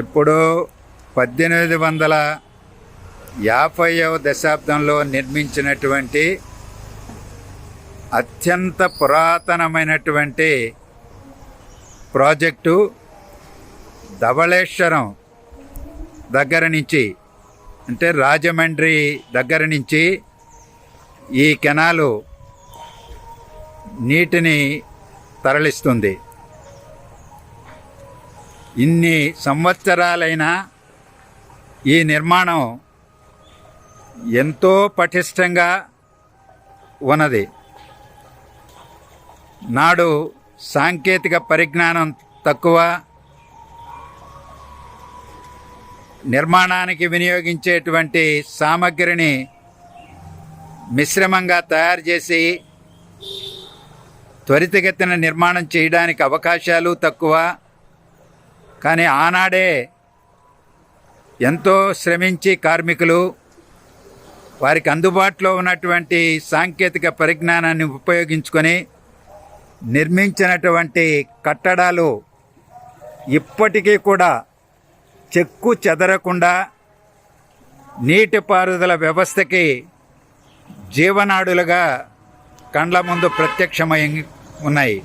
ఎప్పుడో పద్దెనిమిది వందల యాభైవ దశాబ్దంలో నిర్మించినటువంటి అత్యంత పురాతనమైనటువంటి ప్రాజెక్టు ధవళేశ్వరం దగ్గర నుంచి అంటే రాజమండ్రి దగ్గర నుంచి ఈ కెనాలు నీటిని తరలిస్తుంది. ఇన్ని సంవత్సరాలైనా ఈ నిర్మాణం ఎంతో పటిష్టంగా ఉన్నది. నాడు సాంకేతిక పరిజ్ఞానం తక్కువ. నిర్మాణానికి వినియోగించేటువంటి సామగ్రిని మిశ్రమంగా తయారు చేసి త్వరితగతిన నిర్మాణం చేయడానికి అవకాశాలు తక్కువ. కానీ ఆనాడే ఎంతో శ్రమించి కార్మికులు వారికి అందుబాటులో ఉన్నటువంటి సాంకేతిక పరిజ్ఞానాన్ని ఉపయోగించుకొని నిర్మించినటువంటి కట్టడాలు ఇప్పటికీ కూడా చెక్కు చెదరకుండా నీటిపారుదల వ్యవస్థకి జీవనాడులుగా కండ్ల ముందు ప్రత్యక్షమై ఉన్నాయి.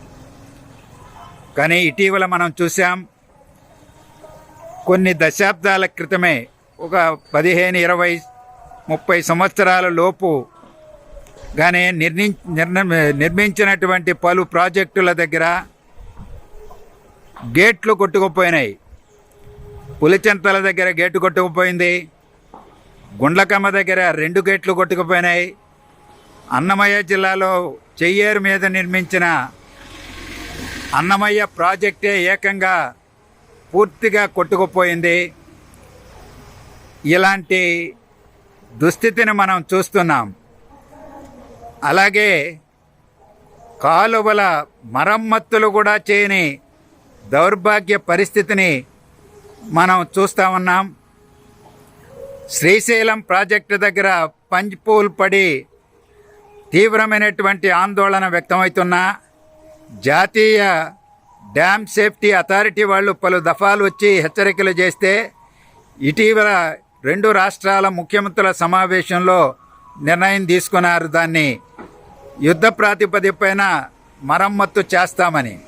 కానీ ఇటీవల మనం చూసాం కొన్ని దశాబ్దాల క్రితమే ఒక పదిహేను ఇరవై ముప్పై సంవత్సరాల లోపు గానే నిర్మి నిర్ణ నిర్మించినటువంటి పలు ప్రాజెక్టుల దగ్గర గేట్లు కొట్టుకుపోయినాయి. పులిచెంతల దగ్గర గేటు కొట్టుకుపోయింది. గుండ్లకమ్మ దగ్గర రెండు గేట్లు కొట్టుకుపోయినాయి. అన్నమయ్య జిల్లాలో చెయ్యేరు మీద నిర్మించిన అన్నమయ్య ప్రాజెక్టే ఏకంగా పూర్తిగా కొట్టుకుపోయింది. ఇలాంటి దుస్థితిని మనం చూస్తున్నాం. అలాగే కాలువల మరమ్మత్తులు కూడా చేయని దౌర్భాగ్య పరిస్థితిని మనం చూస్తూ ఉన్నాం. శ్రీశైలం ప్రాజెక్టు దగ్గర పంజ్పూల్ పడి తీవ్రమైనటువంటి ఆందోళన వ్యక్తమవుతున్నా. జాతీయ డ్యామ్ సేఫ్టీ అథారిటీ వాళ్ళు పలు దఫాలు వచ్చి హెచ్చరికలు చేస్తే ఇటీవల రెండు రాష్ట్రాల ముఖ్యమంత్రుల సమావేశంలో నిర్ణయం తీసుకున్నారు దాన్ని. యుద్ధ ప్రాతిపదికపైన మరమ్మత్తు చేస్తామని.